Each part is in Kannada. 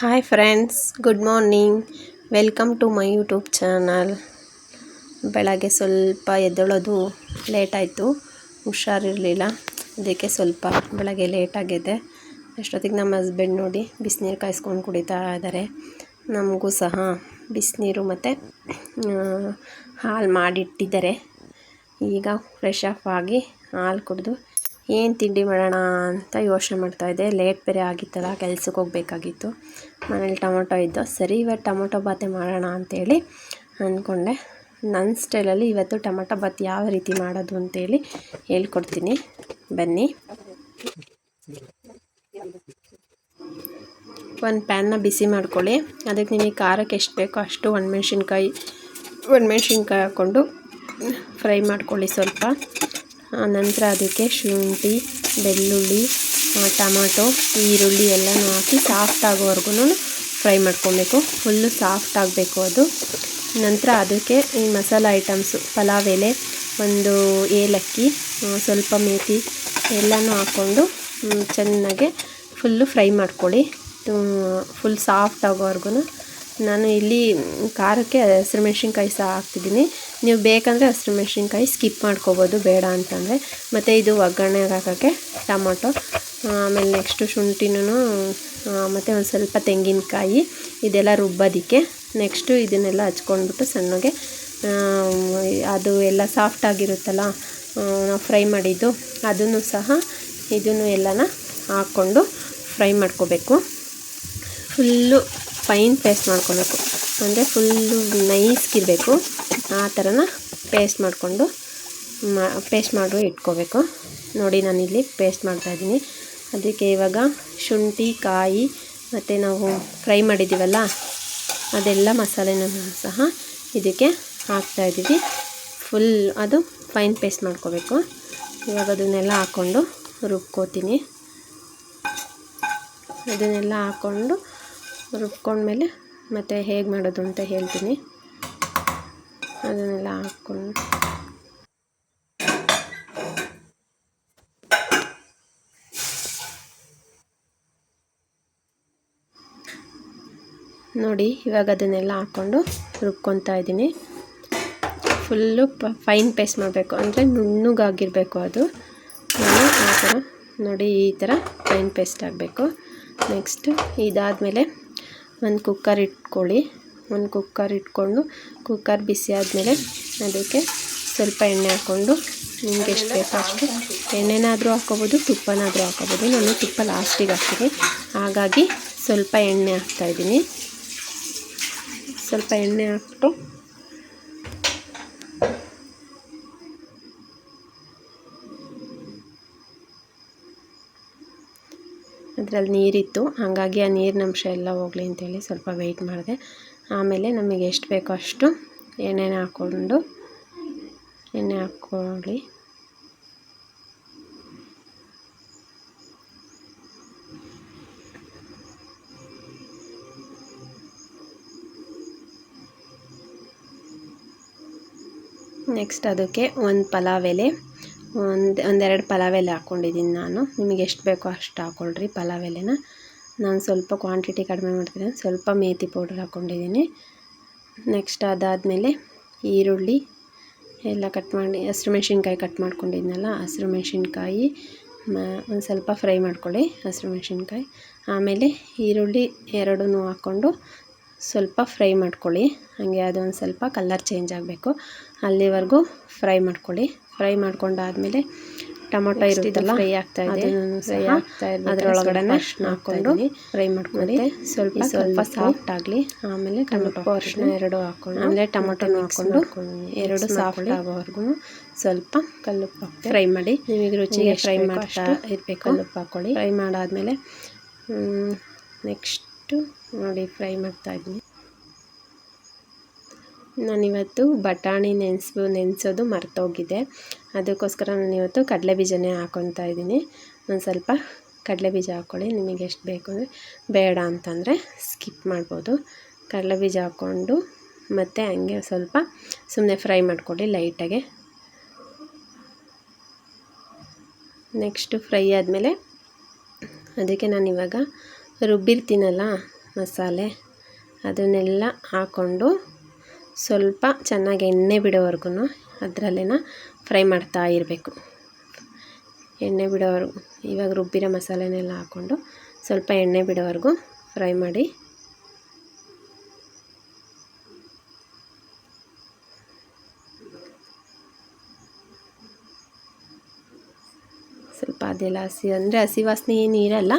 Hi friends good morning welcome to my YouTube channel ಬೆಳಗ್ಗೆ ಸ್ವಲ್ಪ ಎದ್ದೇಳೋದು ಲೇಟಾಯಿತು ಹುಷಾರಿರಲಿಲ್ಲ. ಅದಕ್ಕೆ ಸ್ವಲ್ಪ ಬೆಳಗ್ಗೆ ಲೇಟಾಗಿದೆ ಅಷ್ಟೊತ್ತಿಗೆ ನಮ್ಮ ಹಸ್ಬೆಂಡ್ ನೋಡಿ ಬಿಸಿನೀರು ಕಾಯಿಸ್ಕೊಂಡು ಕುಡಿತಾ ಇದ್ದಾರೆ ನಮಗೂ ಸಹ ಬಿಸಿನೀರು ಮತ್ತು ಹಾಲು ಮಾಡಿಟ್ಟಿದ್ದಾರೆ. ಈಗ ಫ್ರೆಶ್ ಅಪ್ ಆಗಿ ಹಾಲು ಕುಡಿದು ಏನು ತಿಂಡಿ ಮಾಡೋಣ ಅಂತ ಯೋಚನೆ ಮಾಡ್ತಾಯಿದ್ದೆ ಲೇಟ್ ಬೇರೆ ಆಗಿತ್ತಲ್ಲ, ಕೆಲ್ಸಕ್ಕೆ ಹೋಗಬೇಕಾಗಿತ್ತು. ಮನೇಲಿ ಟೊಮೊಟೊ ಇದ್ದು, ಸರಿ, ಇವತ್ತು ಟೊಮೊಟೊ ಬಾತೆ ಮಾಡೋಣ ಅಂತೇಳಿ ಅಂದ್ಕೊಂಡೆ. ನನ್ನ ಸ್ಟೈಲಲ್ಲಿ ಇವತ್ತು ಟೊಮೊಟೊ ಬಾತ್ ಯಾವ ರೀತಿ ಮಾಡೋದು ಅಂತೇಳಿ ಹೇಳ್ಕೊಡ್ತೀನಿ. ಬನ್ನಿ. ಒಂದು ಪ್ಯಾನ್ನ ಬಿಸಿ ಮಾಡ್ಕೊಳ್ಳಿ. ಅದಕ್ಕೆ ನಿಮಗೆ ಖಾರಕ್ಕೆ ಎಷ್ಟು ಬೇಕೋ ಅಷ್ಟು ಒಣಮೆಣ್ಸಿನ್ಕಾಯಿ ಒಣಮೆಣ್ಸಿನ್ಕಾಯಿ ಹಾಕ್ಕೊಂಡು ಫ್ರೈ ಮಾಡ್ಕೊಳ್ಳಿ ಸ್ವಲ್ಪ. ನಂತರ ಅದಕ್ಕೆ ಶುಂಠಿ, ಬೆಳ್ಳುಳ್ಳಿ ಟಮಾಟೊ, ಈರುಳ್ಳಿ ಎಲ್ಲನೂ ಹಾಕಿ ಸಾಫ್ಟ್ ಆಗೋವರೆಗೂ ಫ್ರೈ ಮಾಡ್ಕೊಬೇಕು. ಫುಲ್ಲು ಸಾಫ್ಟ್ ಆಗಬೇಕು ಅದು. ನಂತರ ಅದಕ್ಕೆ ಈ ಮಸಾಲ ಐಟಮ್ಸು ಪಲಾವ್ ಎಲೆ, ಒಂದು ಏಲಕ್ಕಿ ಸ್ವಲ್ಪ ಮೇಥಿ ಎಲ್ಲನೂ ಹಾಕ್ಕೊಂಡು ಚೆನ್ನಾಗೆ ಫುಲ್ಲು ಫ್ರೈ ಮಾಡ್ಕೊಳ್ಳಿ. ಫುಲ್ ಸಾಫ್ಟ್ ಆಗೋವರೆಗೂ ನಾನು ಇಲ್ಲಿ ಖಾರಕ್ಕೆ ಹಸಿರು ಮೆಣಸಿನ್ಕಾಯಿ ಸಹ ಹಾಕ್ತಿದ್ದೀನಿ. ನೀವು ಬೇಕಂದರೆ ಹಸಿರು ಮೆಣಸಿನ್ಕಾಯಿ ಸ್ಕಿಪ್ ಮಾಡ್ಕೋಬೋದು, ಬೇಡ ಅಂತಂದರೆ. ಮತ್ತು ಇದು ಒಗ್ಗರಣೆಗೆ ಹಾಕೋಕ್ಕೆ ಟೊಮೊಟೊ, ಆಮೇಲೆ ನೆಕ್ಸ್ಟು ಶುಂಠಿನೂ ಮತ್ತು ಒಂದು ಸ್ವಲ್ಪ ತೆಂಗಿನಕಾಯಿ, ಇದೆಲ್ಲ ರುಬ್ಬೋದಕ್ಕೆ. ನೆಕ್ಸ್ಟು ಇದನ್ನೆಲ್ಲ ಹಚ್ಕೊಂಡ್ಬಿಟ್ಟು ಸಣ್ಣಗೆ ಅದು ಎಲ್ಲ ಸಾಫ್ಟಾಗಿರುತ್ತಲ್ಲ ನಾವು ಫ್ರೈ ಮಾಡಿದ್ದು, ಅದನ್ನು ಸಹ ಇದನ್ನು ಎಲ್ಲನ ಹಾಕ್ಕೊಂಡು ಫ್ರೈ ಮಾಡ್ಕೋಬೇಕು. ಫುಲ್ಲು ಫೈನ್ ಪೇಸ್ಟ್ ಮಾಡ್ಕೊಬೇಕು. ಅಂದರೆ ಫುಲ್ಲು ನೈಸ್ಗಿರಬೇಕು ಆ ಥರನ ಪೇಸ್ಟ್ ಮಾಡಿಕೊಂಡು ಪೇಸ್ಟ್ ಮಾಡಿ ಇಟ್ಕೋಬೇಕು. ನೋಡಿ ನಾನಿಲ್ಲಿ ಪೇಸ್ಟ್ ಮಾಡ್ತಾಯಿದ್ದೀನಿ ಅದಕ್ಕೆ ಇವಾಗ ಶುಂಠಿ, ಕಾಯಿ, ಮತ್ತು ನಾವು ಫ್ರೈ ಮಾಡಿದ್ದೀವಲ್ಲ, ಅದೆಲ್ಲ ಮಸಾಲೆನೂ ಸಹ ಇದಕ್ಕೆ ಹಾಕ್ತಾಯಿದ್ದೀವಿ ಫುಲ್ ಅದು ಫೈನ್ ಪೇಸ್ಟ್ ಮಾಡ್ಕೋಬೇಕು. ಇವಾಗ ಅದನ್ನೆಲ್ಲ ಹಾಕ್ಕೊಂಡು ರುಬ್ಕೋತೀನಿ. ಅದನ್ನೆಲ್ಲ ಹಾಕ್ಕೊಂಡು ರುಬ್ಕೊಂಡ್ಮೇಲೆ ಮತ್ತು ಹೇಗೆ ಮಾಡೋದು ಅಂತ ಹೇಳ್ತೀನಿ. ಅದನ್ನೆಲ್ಲ ಹಾಕ್ಕೊಂಡು. ನೋಡಿ, ಇವಾಗ ಅದನ್ನೆಲ್ಲ ಹಾಕ್ಕೊಂಡು ರುಬ್ಕೊತಾ ಇದ್ದೀನಿ. ಫುಲ್ಲು ಪ, ಫೈನ್ ಪೇಸ್ಟ್ ಮಾಡಬೇಕು. ಅಂದರೆ ನುಣ್ಣಗಾಗಿರಬೇಕು ಅದು. ನಾನು ಆ ಥರ ನೋಡಿ, ಈ ಥರ ಫೈನ್ ಪೇಸ್ಟ್ ಆಗಬೇಕು. ನೆಕ್ಸ್ಟು ಇದಾದಮೇಲೆ ಒಂದು ಕುಕ್ಕರ್ ಇಟ್ಕೊಳ್ಳಿ. ಒಂದು ಕುಕ್ಕರ್ ಇಟ್ಕೊಂಡು ಕುಕ್ಕರ್ ಬಿಸಿ ಆದಮೇಲೆ ಅದಕ್ಕೆ ಸ್ವಲ್ಪ ಎಣ್ಣೆ ಹಾಕ್ಕೊಂಡು ನಿಮ್ಗೆ ಎಷ್ಟು ಬೇಕೋ ಅಷ್ಟು ಎಣ್ಣೆನಾದರೂ ಹಾಕ್ಕೋಬೋದು, ತುಪ್ಪನಾದರೂ ಹಾಕ್ಕೋಬೋದು. ನಾನು ತುಪ್ಪ ಲಾಸ್ಟಿಗೆ ಹಾಕ್ತೀನಿ. ಹಾಗಾಗಿ ಸ್ವಲ್ಪ ಎಣ್ಣೆ ಹಾಕ್ತಾಯಿದ್ದೀನಿ ಸ್ವಲ್ಪ ಎಣ್ಣೆ ಹಾಕ್ಬಿಟ್ಟು ಅದರಲ್ಲಿ ನೀರಿತ್ತು. ಹಾಗಾಗಿ ಆ ನೀರಿನ ಅಂಶ ಎಲ್ಲ ಹೋಗಲಿ ಅಂತೇಳಿ ಸ್ವಲ್ಪ ವೆಯ್ಟ್ ಮಾಡಿದೆ. ಆಮೇಲೆ ನಮಗೆ ಎಷ್ಟು ಬೇಕೋ ಅಷ್ಟು ಎಣ್ಣೆನ ಹಾಕ್ಕೊಂಡು ಎಣ್ಣೆ ಹಾಕ್ಕೊಳ್ಳಿ ನೆಕ್ಸ್ಟ್ ಅದಕ್ಕೆ ಒಂದು ಪಲಾವ್ ಎಲೆ. ಒಂದು, ಒಂದೆರಡು ಪಲಾವ್ ಎಲೆ ಹಾಕ್ಕೊಂಡಿದ್ದೀನಿ ನಾನು. ನಿಮಗೆ ಎಷ್ಟು ಬೇಕೋ ಅಷ್ಟು ಹಾಕ್ಕೊಳ್ರಿ ಪಲಾವ್ ಎಲೆನ. ನಾನು ಸ್ವಲ್ಪ ಕ್ವಾಂಟಿಟಿ ಕಡಿಮೆ ಮಾಡ್ತೀನಿ. ಸ್ವಲ್ಪ ಮೇಥಿ ಪೌಡರ್ ಹಾಕ್ಕೊಂಡಿದ್ದೀನಿ ನೆಕ್ಸ್ಟ್ ಅದಾದಮೇಲೆ ಈರುಳ್ಳಿ ಎಲ್ಲ ಕಟ್ ಮಾಡಿ, ಹಸಿರು ಮೆಣಸಿನ್ಕಾಯಿ ಕಟ್ ಮಾಡ್ಕೊಂಡಿದ್ನಲ್ಲ, ಹಸಿರು ಮೆಣಸಿನ್ಕಾಯಿ ಒಂದು ಸ್ವಲ್ಪ ಫ್ರೈ ಮಾಡ್ಕೊಳ್ಳಿ ಹಸಿರು ಮೆಣಸಿನ್ಕಾಯಿ. ಆಮೇಲೆ ಈರುಳ್ಳಿ ಎರಡೂ ಹಾಕ್ಕೊಂಡು ಸ್ವಲ್ಪ ಫ್ರೈ ಮಾಡ್ಕೊಳ್ಳಿ. ಹಾಗೆ ಅದೊಂದು ಸ್ವಲ್ಪ ಕಲರ್ ಚೇಂಜ್ ಆಗಬೇಕು. ಅಲ್ಲಿವರೆಗೂ ಫ್ರೈ ಮಾಡ್ಕೊಳ್ಳಿ. ಫ್ರೈ ಮಾಡ್ಕೊಂಡಾದಮೇಲೆ ಟೊಮೊಟೊ ಇರುತ್ತಲ್ಲ ಫ್ರೈ ಆಗ್ತಾ ಇದೆ. ಫ್ರೈ ಆಗ್ತಾ ಇದೆ ಅದರೊಳಗಡೆ ಅರ್ಶಿನ ಹಾಕೊಂಡು ಫ್ರೈ ಮಾಡ್ಕೊಂಡು ಸ್ವಲ್ಪ ಸ್ವಲ್ಪ ಸಾಫ್ಟ್ ಆಗಲಿ ಆಮೇಲೆ ಟೊಮೊಟೊ ಅರ್ಶಿನ ಎರಡು ಹಾಕೊಂಡು ಆಮೇಲೆ ಟೊಮೊಟೊನ ಹಾಕೊಂಡು ಎರಡು ಸಾಫ್ಟ್ ಆಗೋವರೆಗೂ ಸ್ವಲ್ಪ ಕಲ್ಲುಪ್ಪು ಫ್ರೈ ಮಾಡಿ. ನಿಮಗೆ ರುಚಿಗೆ ಫ್ರೈ ಮಾಡ್ತಾ ಇರಬೇಕು. ಕಲ್ಲುಪ್ಪು ಹಾಕ್ಕೊಳ್ಳಿ ಫ್ರೈ ಮಾಡಾದಮೇಲೆ ನೆಕ್ಸ್ಟು ನೋಡಿ ಫ್ರೈ ಮಾಡ್ತಾ ಇದ್ದೀನಿ. ನಾನಿವತ್ತು ಬಟಾಣಿ ನೆನೆಸ್ಬು ನೆನೆಸೋದು ಮರ್ತೋಗಿದೆ. ಅದಕ್ಕೋಸ್ಕರ ನಾನಿವತ್ತು ಕಡಲೆ ಬೀಜನೇ ಹಾಕ್ಕೊತಾ ಇದ್ದೀನಿ. ಒಂದು ಸ್ವಲ್ಪ ಕಡಲೆ ಬೀಜ ಹಾಕ್ಕೊಳ್ಳಿ ನಿಮಗೆ ಎಷ್ಟು ಬೇಕು ಅಂದರೆ ಬೇಡ ಅಂತಂದರೆ ಸ್ಕಿಪ್ ಮಾಡ್ಬೋದು. ಕಡಲೆ ಬೀಜ ಹಾಕ್ಕೊಂಡು ಮತ್ತು ಹಂಗೆ ಸ್ವಲ್ಪ ಸುಮ್ಮನೆ ಫ್ರೈ ಮಾಡ್ಕೊಳ್ಳಿ ಲೈಟಾಗೆ. ನೆಕ್ಸ್ಟು ಫ್ರೈ ಆದಮೇಲೆ ಅದಕ್ಕೆ ನಾನಿವಾಗ ರುಬ್ಬಿರ್ತೀನಲ್ಲ ಮಸಾಲೆ, ಅದನ್ನೆಲ್ಲ ಹಾಕ್ಕೊಂಡು ಸ್ವಲ್ಪ ಚೆನ್ನಾಗಿ ಎಣ್ಣೆ ಬಿಡೋವರೆಗೂ ಅದರಲ್ಲೇನ ಫ್ರೈ ಮಾಡ್ತಾ ಇರಬೇಕು. ಎಣ್ಣೆ ಬಿಡೋವರೆಗೂ, ಇವಾಗ ರುಬ್ಬಿರೋ ಮಸಾಲೆನೆಲ್ಲ ಹಾಕ್ಕೊಂಡು ಸ್ವಲ್ಪ ಎಣ್ಣೆ ಬಿಡೋವರೆಗೂ ಫ್ರೈ ಮಾಡಿ. ಸ್ವಲ್ಪ ಅದೆಲ್ಲ ಹಸಿ, ಅಂದರೆ ಹಸಿ ವಾಸನೆ ಏನು ಇರಲ್ಲ,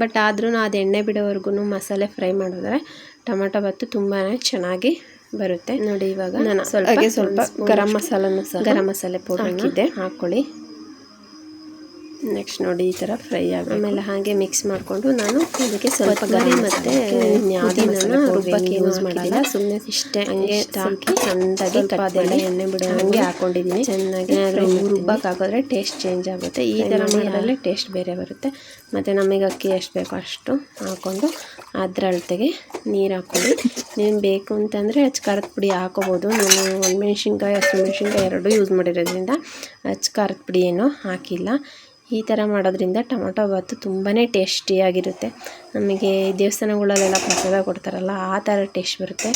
ಬಟ್ ಆದ್ರೂ ಅದು ಎಣ್ಣೆ ಬಿಡೋವರೆಗೂ ಮಸಾಲೆ ಫ್ರೈ ಮಾಡಿದ್ರೆ ಟೊಮೆಟೊ ಬತ್ತು ತುಂಬಾ ಚೆನ್ನಾಗಿ ಬರುತ್ತೆ. ನೋಡಿ ಇವಾಗ ನಾನು ಸ್ವಲ್ಪ ಸ್ವಲ್ಪ ಗರಂ ಮಸಾಲನ್ನು ಸಹ ಗರಂ ಮಸಾಲೆ ಪೌಡರ್ ಹಾಕಿದ್ದೆ. ಹಾಕ್ಕೊಳ್ಳಿ. ನೆಕ್ಸ್ಟ್ ನೋಡಿ ಈ ಥರ ಫ್ರೈ ಆಗಿ ಆಮೇಲೆ ಹಾಗೆ ಮಿಕ್ಸ್ ಮಾಡಿಕೊಂಡು ನಾನು ಅದಕ್ಕೆ ಸ್ವಲ್ಪ ಗರಿ ಮತ್ತು ಯಾವುದನ್ನ ರುಬ್ಬಕ್ಕೆ ಯೂಸ್ ಮಾಡಿಲ್ಲ. ಸುಮ್ಮನೆ ಇಷ್ಟೇ ಹಂಗೆ ಹಾಕಿ ಚೆಂದಾಗಿ ಅದೆಲ್ಲ ಎಣ್ಣೆ ಬಿಡೋ ಹಂಗೆ ಹಾಕೊಂಡಿದ್ದೀನಿ. ಚೆನ್ನಾಗಿ ರುಬ್ಬಕ್ಕೆ ಹಾಕಿದ್ರೆ ಟೇಸ್ಟ್ ಚೇಂಜ್ ಆಗುತ್ತೆ. ಈ ಥರ ಮಾಡಿದ್ರೆ ಟೇಸ್ಟ್ ಬೇರೆ ಬರುತ್ತೆ. ಮತ್ತು ನಮಗೆ ಅಕ್ಕಿ ಎಷ್ಟು ಬೇಕೋ ಅಷ್ಟು ಹಾಕ್ಕೊಂಡು ಅದರ ಅಳತೆಗೆ ನೀರು ಹಾಕ್ಕೊಂಡು ನೀನು ಬೇಕು ಅಂತಂದರೆ ಖಾರದ ಪುಡಿ ಹಾಕೋಬೋದು. ನಾನು ಒಣಮೆಣ್ಸಿನ್ಕಾಯಿ ಹಸಿಮೆಣ್ಸಿನ್ಕಾಯಿ ಎರಡೂ ಯೂಸ್ ಮಾಡಿರೋದ್ರಿಂದ ಖಾರದ ಪುಡಿ ಏನೂ ಹಾಕಿಲ್ಲ. ಈ ಥರ ಮಾಡೋದ್ರಿಂದ ಟೊಮೊಟೊ ಬಾತು ತುಂಬಾ ಟೇಸ್ಟಿಯಾಗಿರುತ್ತೆ. ನಮಗೆ ದೇವಸ್ಥಾನಗಳಲ್ಲೆಲ್ಲ ಪ್ರಸಾದ ಕೊಡ್ತಾರಲ್ಲ ಆ ಥರ ಟೇಸ್ಟ್ ಬರುತ್ತೆ.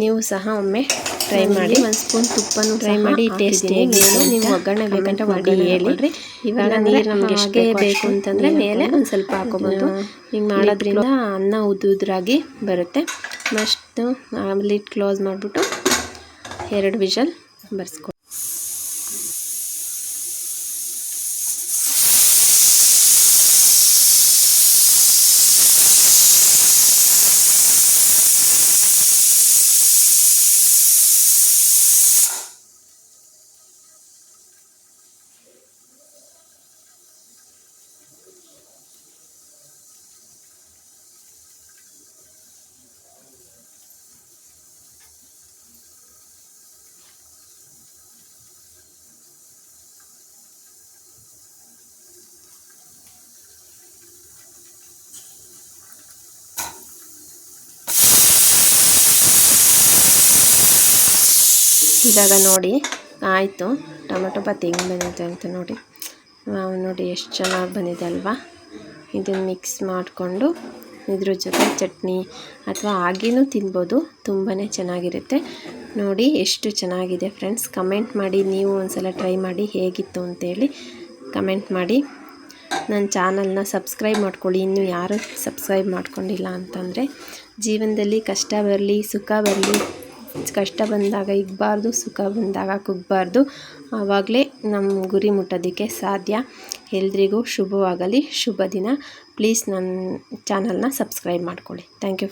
ನೀವು ಸಹ ಒಮ್ಮೆ ಟ್ರೈ ಮಾಡಿ. ಒಂದು ಸ್ಪೂನ್ ತುಪ್ಪನೂ ಟ್ರೈ ಮಾಡಿ ಟೇಸ್ಟಿಯಾಗಿ ನೀವು ಒಗ್ಗರಣೆ ಬೇಕಂತ ಮಾಡಿ ಹೇಳಿ. ಇವಾಗ ನೀರು ನಮ್ಗೆ ಎಷ್ಟೇ ಬೇಕು ಅಂತಂದರೆ ಮೇಲೆ ಒಂದು ಸ್ವಲ್ಪ ಹಾಕೋಬೋದು ಹಿಂಗೆ ಮಾಡೋದ್ರಿಂದ ಅನ್ನ ಉದ್ದುದ್ರಾಗಿ ಬರುತ್ತೆ. ಮಸ್ಟು ಲಿಡ್ ಕ್ಲೋಸ್ ಮಾಡಿಬಿಟ್ಟು ಎರಡು ವಿಷಲ್ ಬರ್ಸ್ಕೊ ಇವಾಗ ನೋಡಿ, ಆಯಿತು. ಟೊಮೆಟೊ ಬಾತ್ ಹೆಂಗೆ ಬಂದಿದೆ ಅಂತ ನೋಡಿ. ನೋಡಿ ಎಷ್ಟು ಚೆನ್ನಾಗಿ ಬಂದಿದೆ ಅಲ್ವಾ? ಇದನ್ನು ಮಿಕ್ಸ್ ಮಾಡಿಕೊಂಡು ಇದ್ರ ಜೊತೆ ಚಟ್ನಿ ಅಥವಾ ಹಾಗೇನೂ ತಿನ್ಬೋದು. ತುಂಬಾ ಚೆನ್ನಾಗಿರುತ್ತೆ. ನೋಡಿ ಎಷ್ಟು ಚೆನ್ನಾಗಿದೆ ಫ್ರೆಂಡ್ಸ್ ಕಮೆಂಟ್ ಮಾಡಿ, ನೀವು ಒಂದ್ಸಲ ಟ್ರೈ ಮಾಡಿ ಹೇಗಿತ್ತು ಅಂತೇಳಿ ಕಮೆಂಟ್ ಮಾಡಿ. ನನ್ನ ಚಾನಲ್ನ ಸಬ್ಸ್ಕ್ರೈಬ್ ಮಾಡ್ಕೊಳ್ಳಿ. ಇನ್ನೂ ಯಾರು ಸಬ್ಸ್ಕ್ರೈಬ್ ಮಾಡ್ಕೊಂಡಿಲ್ಲ ಅಂತಂದರೆ, ಜೀವನದಲ್ಲಿ ಕಷ್ಟ ಬರಲಿ, ಸುಖ ಬರಲಿ ಕಷ್ಟ ಬಂದಾಗ ಇಗ್ಬಾರ್ದು, ಸುಖ ಬಂದಾಗ ಕುಗ್ಬಾರ್ದು. ಆವಾಗಲೇ ನಮ್ಮ ಗುರಿ ಮುಟ್ಟೋದಕ್ಕೆ ಸಾಧ್ಯ. ಎಲ್ರಿಗೂ ಶುಭವಾಗಲಿ, ಶುಭ ದಿನ. ಪ್ಲೀಸ್ ನನ್ನ ಚಾನಲ್ನ ಸಬ್ಸ್ಕ್ರೈಬ್ ಮಾಡ್ಕೊಳ್ಳಿ. Thank you.